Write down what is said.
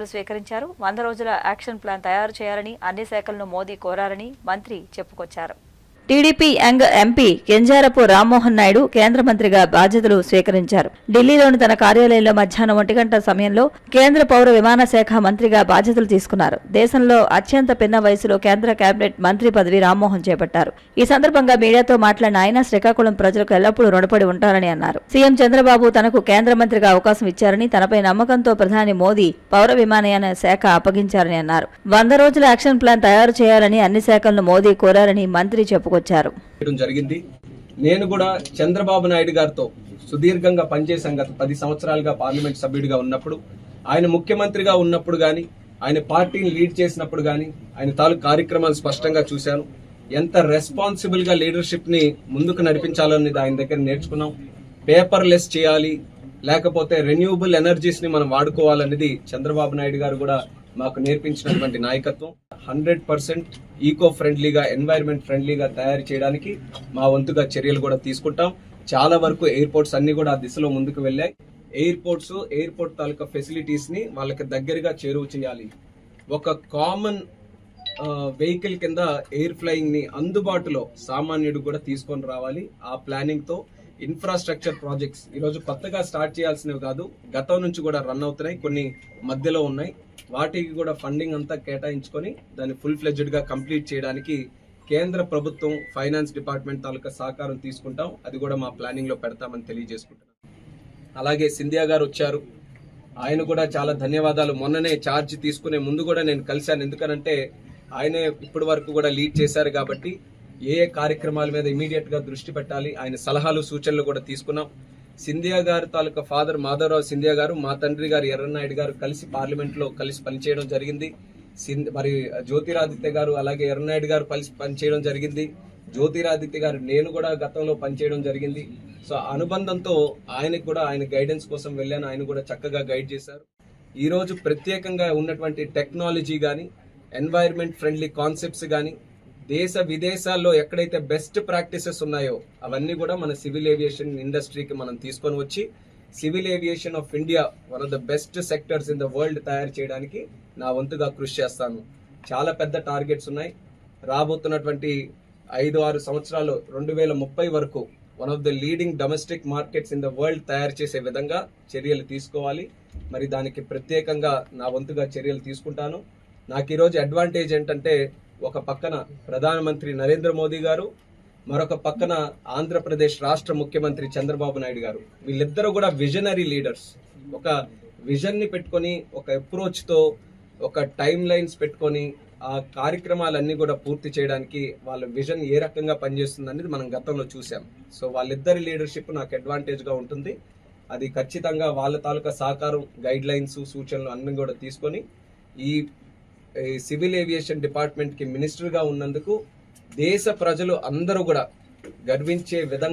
బాధ్యతలు స్వీకరించారు. వంద రోజుల యాక్షన్ ప్లాన్ తయారు చేయాలని అన్ని శాఖలను మోదీ కోరారని మంత్రి చెప్పుకొచ్చారు. TDP young MP Kinjarapu Rammohan Naidu కేంద్ర మంత్రిగా బాధ్యతలు స్వీకరించారు. ఢిల్లీలోని తన కార్యాలయంలో మధ్యాహ్నం ఒంటి గంట సమయంలో కేంద్ర పౌర విమాన శాఖ మంత్రిగా బాధ్యతలు తీసుకున్నారు. దేశంలో అత్యంత పిన్న వయసులో కేంద్ర కేబినెట్ మంత్రి పదవి రామ్మోహన్ చేపట్టారు. ఈ సందర్భంగా మీడియాతో మాట్లాడిన ఆయన శ్రీకాకుళం ప్రజలకు ఎల్లప్పుడూ రుణపడి ఉంటారని అన్నారు. సీఎం చంద్రబాబు తనకు కేంద్ర మంత్రిగా అవకాశం ఇచ్చారని తనపై నమ్మకంతో ప్రధాని మోదీ పౌర విమానయాన శాఖ అప్పగించారని అన్నారు. వంద రోజుల యాక్షన్ ప్లాన్ తయారు చేయాలని అన్ని శాఖలను మోదీ కోరారని మంత్రి చెప్పుకొచ్చారు. చేయడం జరిగింది. నేను కూడా చంద్రబాబు నాయుడు గారితో సుదీర్ఘంగా పనిచేశాం గత పది సంవత్సరాలుగా పార్లమెంట్ సభ్యుడిగా ఉన్నప్పుడు ఆయన ముఖ్యమంత్రిగా ఉన్నప్పుడు కానీ ఆయన పార్టీని లీడ్ చేసినప్పుడు కానీ ఆయన తాలూకు కార్యక్రమాలు స్పష్టంగా చూశాను. ఎంత రెస్పాన్సిబుల్గా లీడర్షిప్ని ముందుకు నడిపించాలనేది ఆయన దగ్గర నేర్చుకున్నాం. పేపర్ లెస్ చేయాలి లేకపోతే రెన్యూబుల్ ఎనర్జీస్ని మనం వాడుకోవాలనేది చంద్రబాబు నాయుడు గారు కూడా మాకు నేర్పించినటువంటి నాయకత్వం. హండ్రెడ్ పర్సెంట్ ఈకో ఫ్రెండ్లీగా ఎన్వైరన్మెంట్ ఫ్రెండ్లీగా తయారు చేయడానికి మా వంతుగా చర్యలు కూడా తీసుకుంటాం. చాలా వరకు ఎయిర్పోర్ట్స్ అన్ని కూడా ఆ దిశలో ముందుకు వెళ్ళాయి. ఎయిర్పోర్ట్స్ ఎయిర్పోర్ట్ తాలూకా ఫెసిలిటీస్ని వాళ్ళకి దగ్గరగా చేరువ చేయాలి. ఒక కామన్ వెహికల్ కింద ఎయిర్ ఫ్లయింగ్ని అందుబాటులో సామాన్యుడు కూడా తీసుకొని రావాలి. ఆ ప్లానింగ్తో ఇన్ఫ్రాస్ట్రక్చర్ ప్రాజెక్ట్స్ ఈరోజు కొత్తగా స్టార్ట్ చేయాల్సినవి కాదు గతం నుంచి కూడా రన్ అవుతున్నాయి కొన్ని మధ్యలో ఉన్నాయి. వాటికి కూడా ఫండింగ్ అంతా కేటాయించుకొని దాన్ని ఫుల్ ఫ్లెడ్జ్డ్గా కంప్లీట్ చేయడానికి కేంద్ర ప్రభుత్వం ఫైనాన్స్ డిపార్ట్మెంట్ తాలూకా సహకారం తీసుకుంటాం. అది కూడా మా ప్లానింగ్లో పెడతామని తెలియజేసుకుంటున్నాం. అలాగే సింధియా గారు వచ్చారు. ఆయన కూడా చాలా ధన్యవాదాలు. మొన్ననే ఛార్జ్ తీసుకునే ముందు కూడా నేను కలిశాను. ఎందుకనంటే ఆయనే ఇప్పటి వరకు కూడా లీడ్ చేశారు కాబట్టి ఏ ఏ కార్యక్రమాల మీద ఇమీడియట్గా దృష్టి పెట్టాలి ఆయన సలహాలు సూచనలు కూడా తీసుకున్నాం. సింధియా గారు తాలూకా ఫాదర్ మాధవరావు సింధియా గారు మా తండ్రి గారు ఎర్రనాయుడు గారు కలిసి పార్లమెంట్లో కలిసి పనిచేయడం జరిగింది. సింధ్ మరి జ్యోతిరాదిత్య గారు అలాగే ఎర్రనాయుడు గారు కలిసి పనిచేయడం జరిగింది. జ్యోతిరాదిత్య గారు నేను కూడా గతంలో పనిచేయడం జరిగింది. సో ఆ అనుబంధంతో ఆయనకు కూడా ఆయన గైడెన్స్ కోసం వెళ్ళాను. ఆయన కూడా చక్కగా గైడ్ చేశారు. ఈరోజు ప్రత్యేకంగా ఉన్నటువంటి టెక్నాలజీ కానీ ఎన్వైర్న్మెంట్ ఫ్రెండ్లీ కాన్సెప్ట్స్ కానీ దేశ విదేశాల్లో ఎక్కడైతే బెస్ట్ ప్రాక్టీసెస్ ఉన్నాయో అవన్నీ కూడా మన సివిల్ ఏవియేషన్ ఇండస్ట్రీకి మనం తీసుకొని వచ్చి civil aviation of India one of the best sectors in the world తయారు చేయడానికి నా వంతుగా కృషి చేస్తాను. చాలా పెద్ద టార్గెట్స్ ఉన్నాయి. రాబోతున్నటువంటి ఐదు ఆరు సంవత్సరాలు రెండు వేల ముప్పై వరకు one of the leading domestic markets in the world తయారు చేసే విధంగా చర్యలు తీసుకోవాలి. మరి దానికి ప్రత్యేకంగా నా వంతుగా చర్యలు తీసుకుంటాను. నాకు ఈరోజు అడ్వాంటేజ్ ఏంటంటే ఒక పక్కన ప్రధానమంత్రి నరేంద్ర మోదీ గారు మరొక పక్కన ఆంధ్రప్రదేశ్ రాష్ట్ర ముఖ్యమంత్రి చంద్రబాబు నాయుడు గారు. వీళ్ళిద్దరూ కూడా విజనరీ లీడర్స్ ఒక విజన్ని పెట్టుకొని ఒక అప్రోచ్తో ఒక టైం లైన్స్ పెట్టుకొని ఆ కార్యక్రమాలన్నీ కూడా పూర్తి చేయడానికి వాళ్ళ విజన్ ఏ రకంగా పనిచేస్తుంది అనేది మనం గతంలో చూసాం సో వాళ్ళిద్దరి లీడర్షిప్ నాకు అడ్వాంటేజ్గా ఉంటుంది. అది ఖచ్చితంగా వాళ్ళ తాలూకా సహకారం గైడ్ లైన్స్ సూచనలు అన్నీ కూడా తీసుకొని ఈ సివిల్ ఏవియేషన్ డిపార్ట్మెంట్కి మినిస్టర్గా ఉన్నందుకు దేశ ప్రజలు అందరూ కూడా గర్వించే విధంగా